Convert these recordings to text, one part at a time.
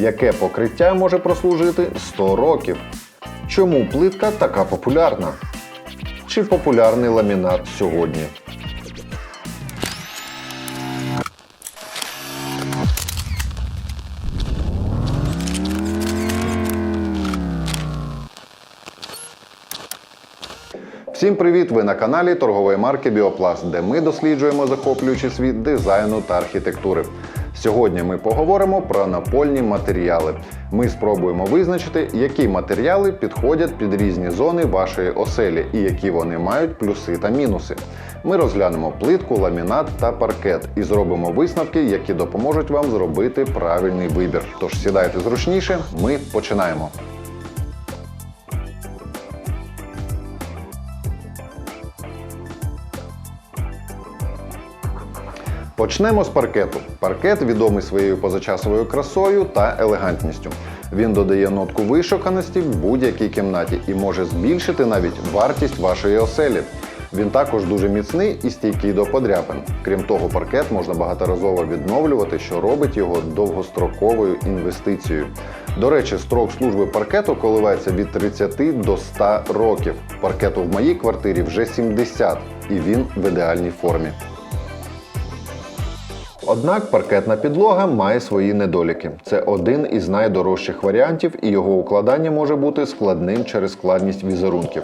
Яке покриття може прослужити 100 років? Чому плитка така популярна? Чи популярний ламінат сьогодні? Всім привіт! Ви на каналі торгової марки Біопласт, де ми досліджуємо захоплюючий світ дизайну та архітектури. Сьогодні ми поговоримо про напольні матеріали. Ми спробуємо визначити, які матеріали підходять під різні зони вашої оселі і які вони мають плюси та мінуси. Ми розглянемо плитку, ламінат та паркет і зробимо висновки, які допоможуть вам зробити правильний вибір. Тож сідайте зручніше, ми починаємо. Почнемо з паркету. Паркет відомий своєю позачасовою красою та елегантністю. Він додає нотку вишуканості в будь-якій кімнаті і може збільшити навіть вартість вашої оселі. Він також дуже міцний і стійкий до подряпин. Крім того, паркет можна багаторазово відновлювати, що робить його довгостроковою інвестицією. До речі, строк служби паркету коливається від 30 до 100 років. Паркету в моїй квартирі вже 70, і він в ідеальній формі. Однак паркетна підлога має свої недоліки. Це один із найдорожчих варіантів, і його укладання може бути складним через складність візерунків.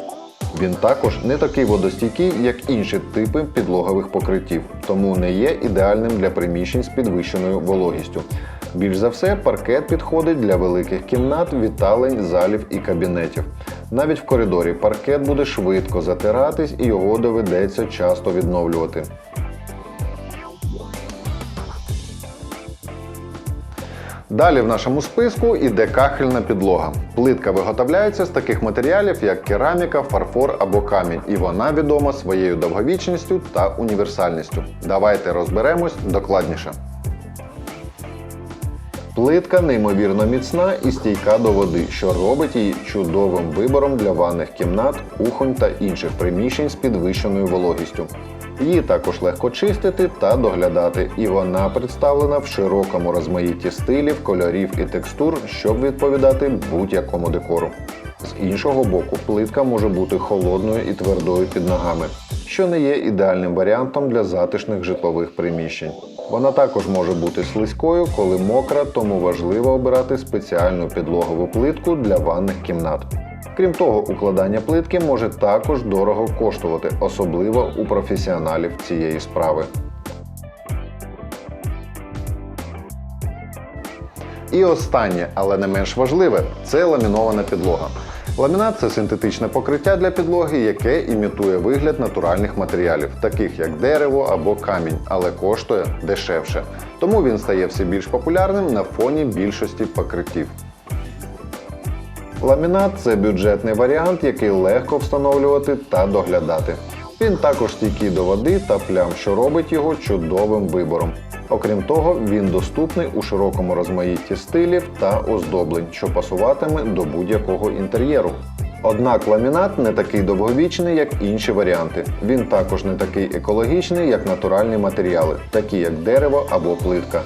Він також не такий водостійкий, як інші типи підлогових покриттів, тому не є ідеальним для приміщень з підвищеною вологістю. Більш за все, паркет підходить для великих кімнат, віталень, залів і кабінетів. Навіть в коридорі паркет буде швидко затиратись і його доведеться часто відновлювати. Далі в нашому списку іде кахельна підлога. Плитка виготовляється з таких матеріалів, як кераміка, фарфор або камінь, і вона відома своєю довговічністю та універсальністю. Давайте розберемось докладніше. Плитка неймовірно міцна і стійка до води, що робить її чудовим вибором для ванних кімнат, кухонь та інших приміщень з підвищеною вологістю. Її також легко чистити та доглядати, і вона представлена в широкому розмаїтті стилів, кольорів і текстур, щоб відповідати будь-якому декору. З іншого боку, плитка може бути холодною і твердою під ногами, що не є ідеальним варіантом для затишних житлових приміщень. Вона також може бути слизькою, коли мокра, тому важливо обирати спеціальну підлогову плитку для ванних кімнат. Крім того, укладання плитки може також дорого коштувати, особливо у професіоналів цієї справи. І останнє, але не менш важливе, це ламінована підлога. Ламінат це синтетичне покриття для підлоги, яке імітує вигляд натуральних матеріалів, таких як дерево або камінь, але коштує дешевше. Тому він стає все більш популярним на фоні більшості покриттів. Ламінат це бюджетний варіант, який легко встановлювати та доглядати. Він також стійкий до води та плям, що робить його чудовим вибором. Окрім того, він доступний у широкому розмаїтті стилів та оздоблень, що пасуватиме до будь-якого інтер'єру. Однак ламінат не такий довговічний, як інші варіанти. Він також не такий екологічний, як натуральні матеріали, такі як дерево або плитка.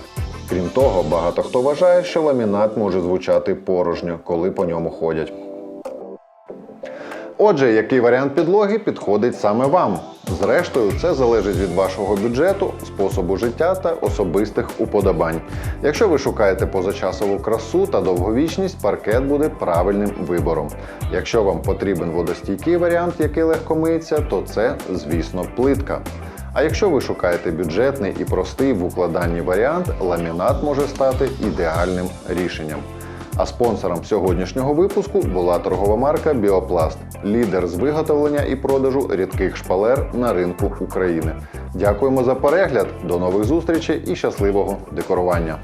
Крім того, багато хто вважає, що ламінат може звучати порожньо, коли по ньому ходять. Отже, який варіант підлоги підходить саме вам? Зрештою, це залежить від вашого бюджету, способу життя та особистих уподобань. Якщо ви шукаєте позачасову красу та довговічність, паркет буде правильним вибором. Якщо вам потрібен водостійкий варіант, який легко миється, то це, звісно, плитка. А якщо ви шукаєте бюджетний і простий в укладанні варіант, ламінат може стати ідеальним рішенням. А спонсором сьогоднішнього випуску була торгова марка Біопласт, лідер з виготовлення і продажу рідких шпалер на ринку України. Дякуємо за перегляд, до нових зустрічей і щасливого декорування!